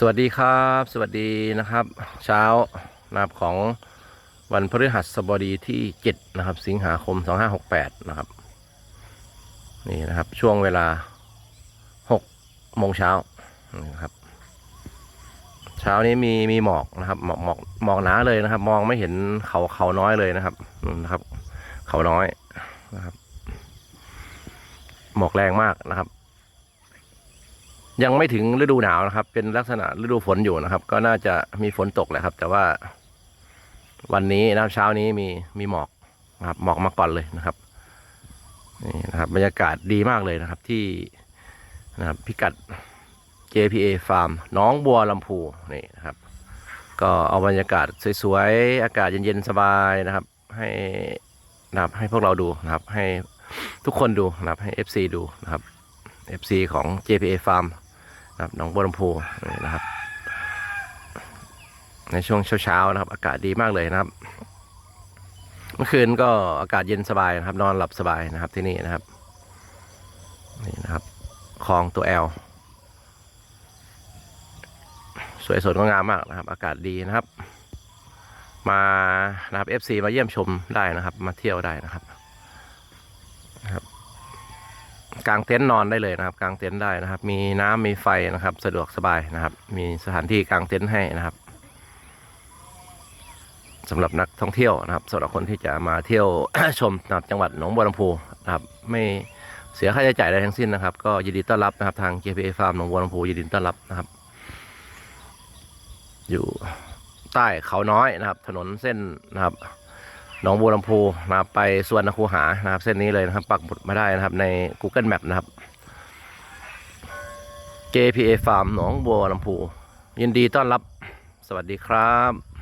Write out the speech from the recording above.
สวัสดีครับ สวัสดีนะครับ เช้านะครับของวันพฤหัสบดีที่ 7 นะครับ สิงหาคม 2568 นะครับ นี่นะครับช่วงเวลา 6 โมงเช้านะครับ เช้านี้มีมีหมอกนะครับ หมอกหมอกหมอกหนาเลยนะครับ มองไม่เห็นเขาเขาน้อยเลยนะครับนู่นนะครับ เขาน้อยนะครับ หมอกแรงมากนะครับ ยังไม่ถึงฤดูหนาวนะครับ เป็นลักษณะฤดูฝนอยู่นะครับ ก็น่าจะมีฝนตกแหละครับ แต่ว่าวันนี้นะครับเช้านี้มีมีหมอกนะครับหมอกมาก่อนเลยนะครับนี่นะครับบรรยากาศดีมากเลยนะครับที่นะครับพิกัด JPA Farm น้องบัวลำพูนี่นะครับ ก็เอาบรรยากาศสวยๆ อากาศเย็นๆ สบายนะครับ ให้นะครับให้พวกเราดูนะครับ ให้ทุกคนดูนะครับให้ FC ดูนะครับ FC ของ JPA Farm ครับหนองบัวลำพูนี่นะครับ ในช่วงเช้าๆนะครับ อากาศดีมากเลยนะครับ เมื่อคืนก็อากาศเย็นสบายนะครับ นอนหลับสบายนะครับที่นี่นะครับนี่นะครับคลองตัวแอลสวยสดงดงามมากนะครับ อากาศดีนะครับ มานะครับ FC มาเยี่ยมชมได้นะครับ มาเที่ยวได้นะครับ กางเต็นท์นอนได้เลยนะครับ กางเต็นท์ได้นะครับ มีน้ำมีไฟนะครับ สะดวกสบายนะครับ มีสถานที่กางเต็นท์ให้นะครับสำหรับนักท่องเที่ยวนะครับสำหรับคนที่จะมาเที่ยวชมนะจังหวัดหนองบัวลำพูนะครับ ไม่เสียค่าใช้จ่ายใดทั้งสิ้นนะครับ ก็ยินดีต้อนรับนะครับ ทาง JPA Farm หนองบัวลำพูยินดีต้อนรับนะครับ อยู่ใต้เขาน้อยนะครับ ถนนเส้นนะครับ หนองบัวลำพูนะครับไปสวนนคูหานะครับ เส้นนี้เลยนะครับ ปักหมุดมาได้นะครับใน Google Map นะครับ JPA Farm หนองบัวลำพูยินดีต้อนรับ สวัสดีครับ